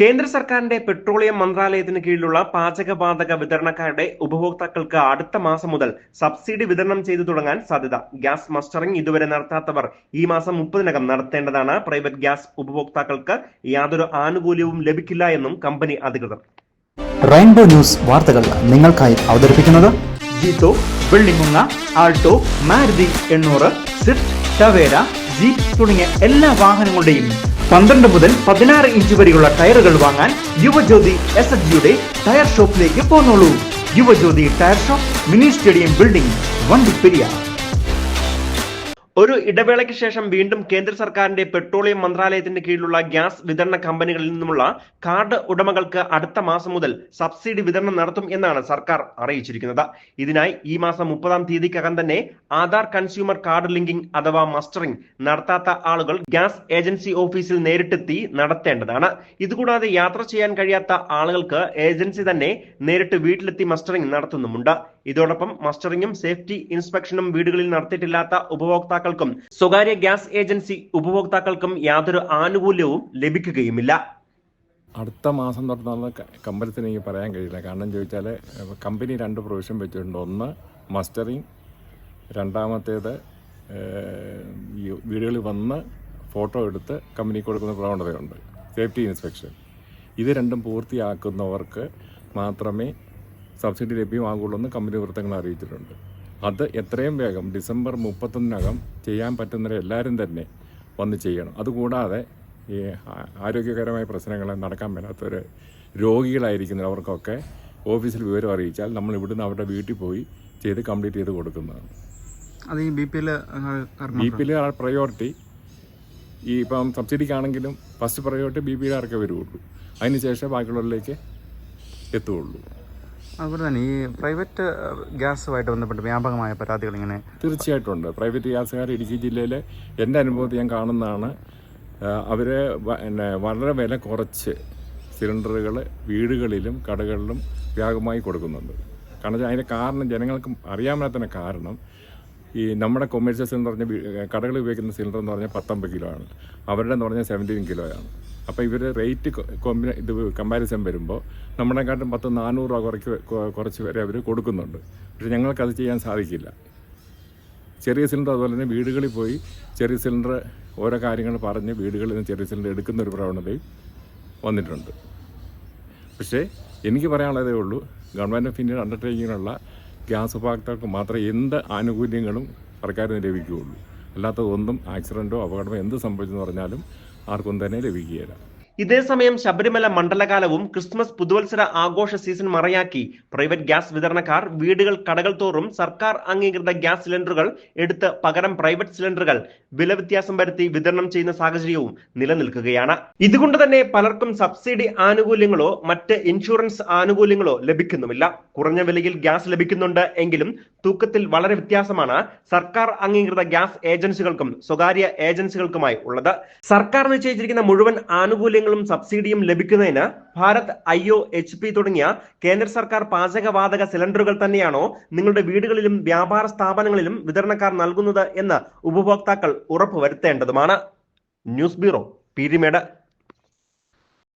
കേന്ദ്ര സർക്കാരിന്റെ പെട്രോളിയം മന്ത്രാലയത്തിന് കീഴിലുള്ള പാചകവാതക വിതരണക്കാരുടെ ഉപഭോക്താക്കൾക്ക് അടുത്ത മാസം മുതൽ സബ്സിഡി വിതരണം ചെയ്തു തുടങ്ങാൻ സാധ്യത. ഗ്യാസ് മസ്റ്ററിംഗ് ഇതുവരെ നടത്താത്തവർ ഈ മാസം മുപ്പതിനകം നടത്തേണ്ടതാണ്. പ്രൈവറ്റ് ഗ്യാസ് ഉപഭോക്താക്കൾക്ക് യാതൊരു ആനുകൂല്യവും ലഭിക്കില്ല എന്നും കമ്പനി അധികൃതർ. റെയിൻബോ ന്യൂസ് വാർത്തകൾ നിങ്ങൾക്കായി അവതരിപ്പിക്കുന്നത് ജീത്തോ വെള്ളിമുങ്ങ ആൾട്ടോ മാരുതി എണ്ണൂറ് സ്വിഫ്റ്റ് ടവേര ജീപ്പ് തുടങ്ങിയ എല്ലാ വാഹനങ്ങളുടെയും പന്ത്രണ്ട് മുതൽ പതിനാറ് ഇഞ്ച് വരെയുള്ള ടയറുകൾ വാങ്ങാൻ യുവജ്യോതി എസ് എച്ച് ജിയുടെ ടയർ ഷോപ്പിലേക്ക് പോന്നോളൂ. Yuvajyothi tyre shop mini stadium building Vandiperiyar ഒരു ഇടവേളയ്ക്ക് ശേഷം വീണ്ടും കേന്ദ്ര സർക്കാരിന്റെ പെട്രോളിയം മന്ത്രാലയത്തിന്റെ കീഴിലുള്ള ഗ്യാസ് വിതരണ കമ്പനികളിൽ നിന്നുമുള്ള കാർഡ് ഉടമകൾക്ക് അടുത്ത മാസം മുതൽ സബ്സിഡി വിതരണം നടത്തും എന്നാണ് സർക്കാർ അറിയിച്ചിരിക്കുന്നത്. ഇതിനായി ഈ മാസം മുപ്പതാം തീയതിക്കകം തന്നെ ആധാർ കൺസ്യൂമർ കാർഡ് ലിങ്കിംഗ് അഥവാ മസ്റ്ററിംഗ് നടത്താത്ത ആളുകൾ ഗ്യാസ് ഏജൻസി ഓഫീസിൽ നേരിട്ടെത്തി നടത്തേണ്ടതാണ്. ഇതുകൂടാതെ യാത്ര ചെയ്യാൻ കഴിയാത്ത ആളുകൾക്ക് ഏജൻസി തന്നെ നേരിട്ട് വീട്ടിലെത്തി മസ്റ്ററിംഗ് നടത്തുന്നുമുണ്ട്. ഇതോടൊപ്പം മസ്റ്ററിംഗും സേഫ്റ്റി ഇൻസ്പെക്ഷനും വീടുകളിൽ നടത്തിയിട്ടില്ലാത്ത ഉപഭോക്താക്കൾക്കും സ്വകാര്യ ഗ്യാസ് ഏജൻസി ഉപഭോക്താക്കൾക്കും യാതൊരു ആനുകൂല്യവും ലഭിക്കുകയുമില്ല. അടുത്ത മാസം തൊട്ടുള്ള കമ്പനത്തിന് എനിക്ക് പറയാൻ കഴിയില്ല. കാരണം ചോദിച്ചാൽ കമ്പനി രണ്ട് പ്രൊവിഷൻ വെച്ചിട്ടുണ്ട്. ഒന്ന് മസ്റ്ററിങ് രണ്ടാമത്തേത് വീടുകളിൽ വന്ന് ഫോട്ടോ എടുത്ത് കമ്പനിക്ക് കൊടുക്കുന്ന പ്രവണതയുണ്ട്. സേഫ്റ്റി ഇൻസ്പെക്ഷൻ ഇത് രണ്ടും പൂർത്തിയാക്കുന്നവർക്ക് മാത്രമേ സബ്സിഡി ലഭ്യമാകുള്ളൂ എന്ന് കമ്പനി വൃത്തങ്ങൾ അറിയിച്ചിട്ടുണ്ട്. അത് എത്രയും വേഗം ഡിസംബർ മുപ്പത്തൊന്നിനകം ചെയ്യാൻ പറ്റുന്നവരെ എല്ലാവരും തന്നെ വന്ന് ചെയ്യണം. അതുകൂടാതെ ഈ ആരോഗ്യകരമായ പ്രശ്നങ്ങൾ നടക്കാൻ മേലാത്തവർ രോഗികളായിരിക്കുന്നവർക്കൊക്കെ ഓഫീസിൽ വിവരം അറിയിച്ചാൽ നമ്മൾ ഇവിടുന്ന് അവരുടെ വീട്ടിൽ പോയി ചെയ്ത് കംപ്ലീറ്റ് ചെയ്ത് കൊടുക്കുന്നതാണ്. അത് ഈ ബി പി എൽ ബി പിയിൽ പ്രയോറിറ്റി ഈ ഇപ്പം സബ്സിഡിക്കാണെങ്കിലും first priority B P L ആർക്കേ വരുള്ളൂ അതിനുശേഷം ബാക്കിയുള്ളവരിലേക്ക് എത്തുകയുള്ളൂ അതുപോലെ തന്നെ ഈ പ്രൈവറ്റ് ഗ്യാസുമായിട്ട് ബന്ധപ്പെട്ട് വ്യാപകമായ പരാതികൾ ഇങ്ങനെ തീർച്ചയായിട്ടും ഉണ്ട്. പ്രൈവറ്റ് ഗ്യാസുകാർ ഇടുക്കി ജില്ലയിൽ എന്റെ അനുഭവത്തിൽ ഞാൻ കാണുന്നതാണ് അവർ പിന്നെ വളരെ വില കുറച്ച് സിലിണ്ടറുകൾ വീടുകളിലും കടകളിലും വ്യാപകമായി കൊടുക്കുന്നുണ്ട്. കാരണം അതിന്റെ കാരണം ജനങ്ങൾക്ക് അറിയാൻ കാരണം ഈ നമ്മുടെ കൊമേഴ്സ്യൽ സിലിണ്ടർ പറഞ്ഞ കടകളിൽ ഉപയോഗിക്കുന്ന സിലിണ്ടർ എന്ന് പറഞ്ഞാൽ പത്തൊമ്പത് കിലോ ആണ്. അവരുടെ എന്ന് പറഞ്ഞാൽ സെവന്റീൻ കിലോയാണ് അപ്പോൾ ഇവർ റേറ്റ് കോമ്പിന ഇത് കമ്പാരിസൺ വരുമ്പോൾ നമ്മളെക്കാട്ടും പത്ത് നാനൂറ് രൂപ കുറയ്ക്ക് കുറച്ച് വരെ അവർ കൊടുക്കുന്നുണ്ട്. പക്ഷേ ഞങ്ങൾക്കത് ചെയ്യാൻ സാധിക്കില്ല. ചെറിയ സിലിണ്ടർ അതുപോലെ തന്നെ വീടുകളിൽ പോയി ചെറിയ സിലിണ്ടർ ഓരോ കാര്യങ്ങൾ പറഞ്ഞ് വീടുകളിൽ നിന്ന് ചെറിയ സിലിണ്ടർ എടുക്കുന്ന ഒരു പ്രവണതയും വന്നിട്ടുണ്ട്. പക്ഷേ എനിക്ക് പറയാനുള്ളതേ ഉള്ളൂ ഗവൺമെന്റ് ഓഫ് ഇന്ത്യയുടെ അണ്ടർടേക്കിങ്ങിനുള്ള ഗ്യാസ് ഉപഭോക്താക്കൾക്ക് മാത്രമേ എന്ത് ആനുകൂല്യങ്ങളും സർക്കാരിന് ലഭിക്കുകയുള്ളൂ. അല്ലാത്തത് ഒന്നും ആക്സിഡന്റോ അപകടമോ എന്ത് സംഭവിച്ചെന്ന് പറഞ്ഞാലും ആർക്കും തന്നെ ലഭിക്കുകയില്ല. ഇതേസമയം ശബരിമല മണ്ഡലകാലവും ക്രിസ്മസ് പുതുവത്സര ആഘോഷ സീസൺ മറയാക്കി. പ്രൈവറ്റ് ഗ്യാസ് വിതരണക്കാർ വീടുകൾ കടകൾ തോറും സർക്കാർ അംഗീകൃത ഗ്യാസ് സിലിണ്ടറുകൾ എടുത്ത് പകരം പ്രൈവറ്റ് സിലിണ്ടറുകൾ വില വ്യത്യാസം വരുത്തി വിതരണം ചെയ്യുന്ന സാഹചര്യവും നിലനിൽക്കുകയാണ്. ഇതുകൊണ്ട് തന്നെ പലർക്കും സബ്സിഡി ആനുകൂല്യങ്ങളോ മറ്റ് ഇൻഷുറൻസ് ആനുകൂല്യങ്ങളോ ലഭിക്കുന്നുമില്ല. കുറഞ്ഞ വിലയിൽ ഗ്യാസ് ലഭിക്കുന്നുണ്ട് എങ്കിലും തൂക്കത്തിൽ വളരെ വ്യത്യാസമാണ് സർക്കാർ അംഗീകൃത ഗ്യാസ് ഏജൻസികൾക്കും സ്വകാര്യ ഏജൻസികൾക്കുമായി ഉള്ളത്. സർക്കാർ നിശ്ചയിച്ചിരിക്കുന്ന മുഴുവൻ ആനുകൂല്യങ്ങളും സബ്സിഡിയും ലഭിക്കുന്നതിന് Bharat I O H P തുടങ്ങിയ കേന്ദ്ര സർക്കാർ പാചകവാതക സിലിണ്ടറുകൾ തന്നെയാണോ നിങ്ങളുടെ വീടുകളിലും വ്യാപാര സ്ഥാപനങ്ങളിലും വിതരണക്കാർ നൽകുന്നത് എന്ന് ഉപഭോക്താക്കൾ ഉറപ്പുവരുത്തേണ്ടതുമാണ്. News bureau Peermade.